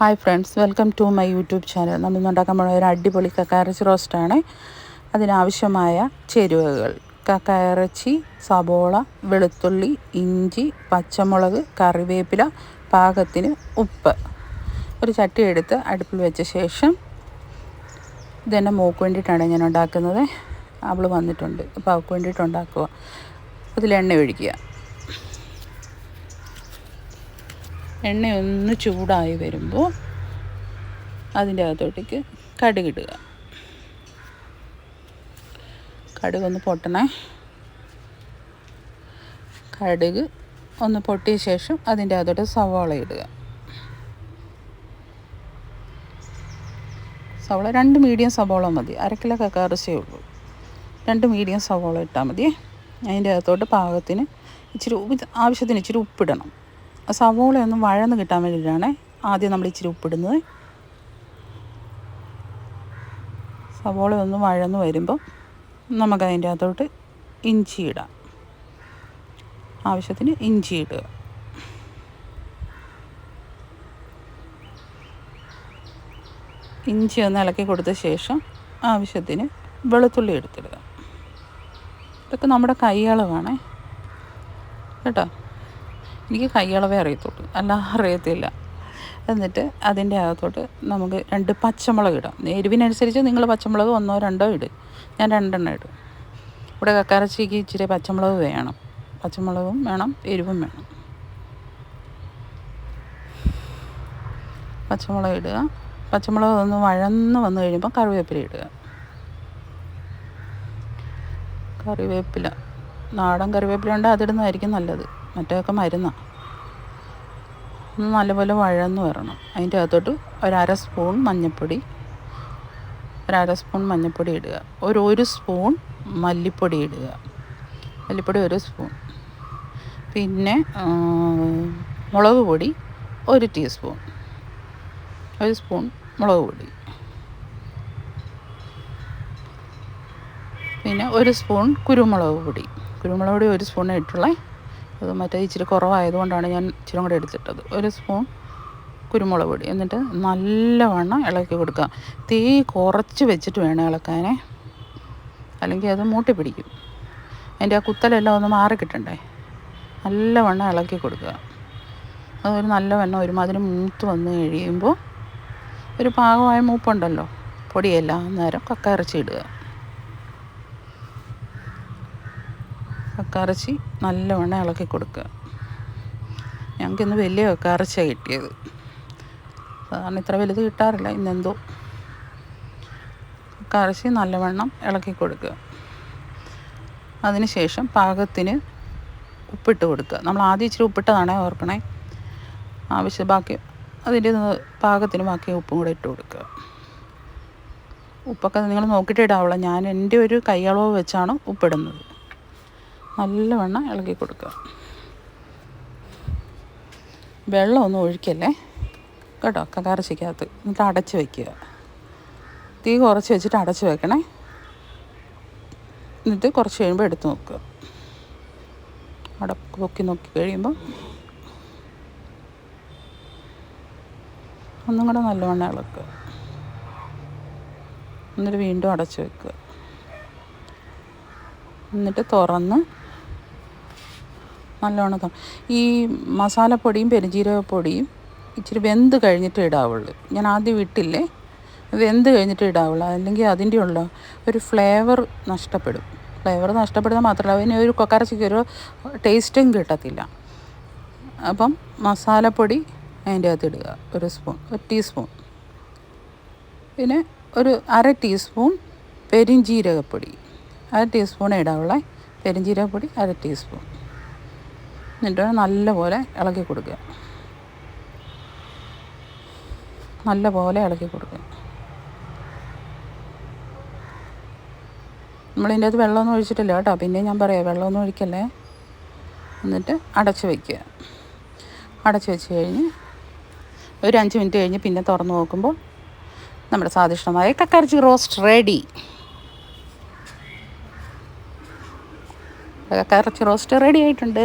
Hi friends welcome to my YouTube channel നമ്മൾ ഉണ്ടാക്കാൻ പോകുന്ന ഒരു അടിപൊളി കക്കയിറച്ചി റോസ്റ്റാണ് അതിനാവശ്യമായ ചേരുവകൾ. കക്കയിറച്ചി സബോള വെളുത്തുള്ളി ഇഞ്ചി പച്ചമുളക് കറിവേപ്പില പാകത്തിന് ഉപ്പ്. ഒരു ചട്ടി എടുത്ത് അടുപ്പിൽ വെച്ച ശേഷം ഇതെന്നെ മോക്ക് വേണ്ടിയിട്ടാണ് ഞാൻ ഉണ്ടാക്കുന്നത്. അവൾ വന്നിട്ടുണ്ട്. അപ്പോൾ അവൾക്ക് വേണ്ടിയിട്ട് ഉണ്ടാക്കുക. ഒഴിക്കുക. എണ്ണ ഒന്ന് ചൂടായി വരുമ്പോൾ അതിന്റെ അകത്തോട്ടേക്ക് കടുകിടുക. കടുക് പൊട്ടണേ. കടുക് ഒന്ന് പൊട്ടിയ ശേഷം അതിന്റെ അകത്തോട്ട് സവാള ഇടുക. സവാള രണ്ട് മീഡിയം സവാള മതി. അരക്കിലോ കക്കാറച്ചേ ഉള്ളൂ. രണ്ട് മീഡിയം സവാള ഇട്ടാൽ മതി. അതിന്റെ അകത്തോട്ട് പാകത്തിന് ഇച്ചിരി ആവശ്യത്തിന് ഇച്ചിരി ഉപ്പിടണം. സവോള ഒന്ന് വഴന്ന് കിട്ടാൻ വേണ്ടിയിട്ടാണ് ആദ്യം നമ്മൾ ഇച്ചിരി ഉപ്പിടുന്നത്. സവോള ഒന്ന് വഴന്ന് വരുമ്പോൾ നമുക്കതിന്റെ അകത്തോട്ട് ഇഞ്ചി ഇടാം. ആവശ്യത്തിന് ഇഞ്ചി ഇടുക. ഇഞ്ചി ഒന്ന് ഇളക്കി കൊടുത്ത ശേഷം ആവശ്യത്തിന് വെളുത്തുള്ളി എടുത്തിടുക. ഇതൊക്കെ നമ്മുടെ കൈയളവാണേ കേട്ടോ? എനിക്ക് കൈയളവേ അറിയത്തുള്ളൂ. അല്ല അറിയത്തില്ല. എന്നിട്ട് അതിന്റെ അകത്തോട്ട് നമുക്ക് രണ്ട് പച്ചമുളക് ഇടാം. എരിവിനനുസരിച്ച് നിങ്ങൾ പച്ചമുളക് ഒന്നോ രണ്ടോ ഇട്. ഞാൻ രണ്ടെണ്ണം ഇടും. ഇവിടെ കക്കറച്ചിക്ക് ഇച്ചിരി പച്ചമുളക് വേണം. പച്ചമുളകും വേണം എരിവും വേണം. പച്ചമുളക് ഇടുക. പച്ചമുളക് ഒന്ന് വഴന്ന് വന്നു കഴിയുമ്പോൾ കറിവേപ്പില ഇടുക. കറിവേപ്പില. നാടൻ കറിവേപ്പില ഉണ്ട് അതിടുന്നതായിരിക്കും നല്ലത്. മറ്റേതൊക്കെ മരുന്നാണ് നല്ലപോലെ വഴന്ന് വരണം. അതിന്റെ അകത്തോട്ട് ഒരര സ്പൂൺ മഞ്ഞൾപ്പൊടി ഒരര സ്പൂൺ മഞ്ഞൾപ്പൊടി ഇടുക. ഒരു ഒരു സ്പൂൺ മല്ലിപ്പൊടി ഇടുക. മല്ലിപ്പൊടി ഒരു സ്പൂൺ. പിന്നെ മുളക് പൊടി ഒരു ടീസ്പൂൺ. ഒരു സ്പൂൺ മുളക് പൊടി. പിന്നെ ഒരു സ്പൂൺ കുരുമുളക് പൊടി. കുരുമുളക് പൊടി ഒരു സ്പൂൺ ഇട്ടുള്ളേ. അത് മറ്റേ ഇച്ചിരി കുറവായതുകൊണ്ടാണ് ഞാൻ ഇച്ചിരി കൂടെ എടുത്തിട്ടത്. ഒരു സ്പൂൺ കുരുമുളക് പൊടി. എന്നിട്ട് നല്ലവണ്ണം ഇളക്കി കൊടുക്കുക. തീ കുറച്ച് വെച്ചിട്ട് വേണം ഇളക്കാനേ. അല്ലെങ്കിൽ അത് മൂട്ടി പിടിക്കും. അതിന്റെ ആ കുത്തലെല്ലാം ഒന്ന് മാറി കിട്ടണ്ടേ നല്ലവണ്ണം ഇളക്കി കൊടുക്കുക. അതൊരു നല്ലവണ്ണം ഒരുമാതിരി മൂത്ത് വന്ന് കഴിയുമ്പോൾ ഒരു പാകമായ മൂപ്പുണ്ടല്ലോ. പൊടിയെല്ലാം അന്നേരം കക്ക ഇറച്ചി ഇടുക കക്കാറച്ചി നല്ലവണ്ണം ഇളക്കി കൊടുക്കുക. ഞങ്ങൾക്കിന്ന് വലിയ കക്കാറച്ചിയാണ് കിട്ടിയത്. സാധാരണ ഇത്ര വലുത് കിട്ടാറില്ല ഇന്നെന്തോ. കക്കാറച്ചി നല്ലവണ്ണം ഇളക്കി കൊടുക്കുക. അതിനുശേഷം പാകത്തിന് ഉപ്പിട്ട് കൊടുക്കുക. നമ്മൾ ആദ്യം ഇച്ചിരി ഉപ്പിട്ടതാണേ ഓർക്കണേ. ആവശ്യം ബാക്കി അതിന്റെ പാകത്തിന് ബാക്കി ഉപ്പും കൂടെ ഇട്ട് കൊടുക്കുക. ഉപ്പൊക്കെ നിങ്ങൾ നോക്കിയിട്ട് ഇടാവുള്ളൂ. ഞാൻ എന്റെ ഒരു കൈയളവ് വെച്ചാണ് ഉപ്പിടുന്നത്. നല്ലവണ്ണം ഇളക്കി കൊടുക്കുക. വെള്ളമൊന്നും ഒഴിക്കല്ലേ? കേട്ടോ കക്കാറച്ചിക്കകത്ത് എന്നിട്ട് അടച്ച് വയ്ക്കുക തീ കുറച്ച് വെച്ചിട്ട് അടച്ച് വെക്കണേ. എന്നിട്ട് കുറച്ച് കഴിയുമ്പോൾ എടുത്ത് നോക്കുക. അടപ്പ് പൊക്കി നോക്കി കഴിയുമ്പോൾ ഒന്നും കൂടെ നല്ലവണ്ണം ഇളക്കുക. എന്നിട്ട് വീണ്ടും അടച്ച് വെക്കുക. എന്നിട്ട് തുറന്ന് നല്ലോണം ഈ മസാലപ്പൊടിയും പെരുംജീരകപ്പൊടിയും ഇച്ചിരി വെന്ത് കഴിഞ്ഞിട്ട് ഇടാവുള്ളൂ. ഞാൻ ആദ്യം വിട്ടില്ലേ വെന്ത് കഴിഞ്ഞിട്ട് ഇടാവുള്ളൂ. അല്ലെങ്കിൽ അതിന്റെ ഉള്ള ഒരു ഫ്ലേവർ നഷ്ടപ്പെടും. ഫ്ലേവർ നഷ്ടപ്പെടുന്നത് മാത്രമല്ല അതിന് ഒരു കൊക്കരച്ചിക്ക് ഒരു ടേസ്റ്റും കിട്ടത്തില്ല. അപ്പം മസാലപ്പൊടി അതിന്റെ അകത്ത് ഇടുക. ഒരു സ്പൂൺ ഒരു ടീസ്പൂൺ. പിന്നെ ഒരു അര ടീസ്പൂൺ പെരിഞ്ജീരകപ്പൊടി അര ടീസ്പൂൺ ഇടാവുള്ള. പെരിഞ്ജീരകപ്പൊടി അര ടീസ്പൂൺ. എന്നിട്ട് നല്ലപോലെ ഇളക്കി കൊടുക്കുക. നല്ലപോലെ ഇളക്കി കൊടുക്കുക. നമ്മളിതിന്റെ അകത്ത് വെള്ളമൊന്നും ഒഴിച്ചിട്ടില്ല കേട്ടോ. പിന്നെ ഞാൻ പറയാം വെള്ളമൊന്നും ഒഴിക്കല്ലേ? എന്നിട്ട് അടച്ച് വയ്ക്കുക അടച്ച് വെച്ച് കഴിഞ്ഞ് ഒരു അഞ്ച് മിനിറ്റ് കഴിഞ്ഞ് പിന്നെ തുറന്ന് നോക്കുമ്പോൾ നമ്മുടെ സ്വാദിഷ്ടമായ കക്കറച്ചി റോസ്റ്റ് റെഡി. കക്കറച്ചി റോസ്റ്റ് റെഡി ആയിട്ടുണ്ട്.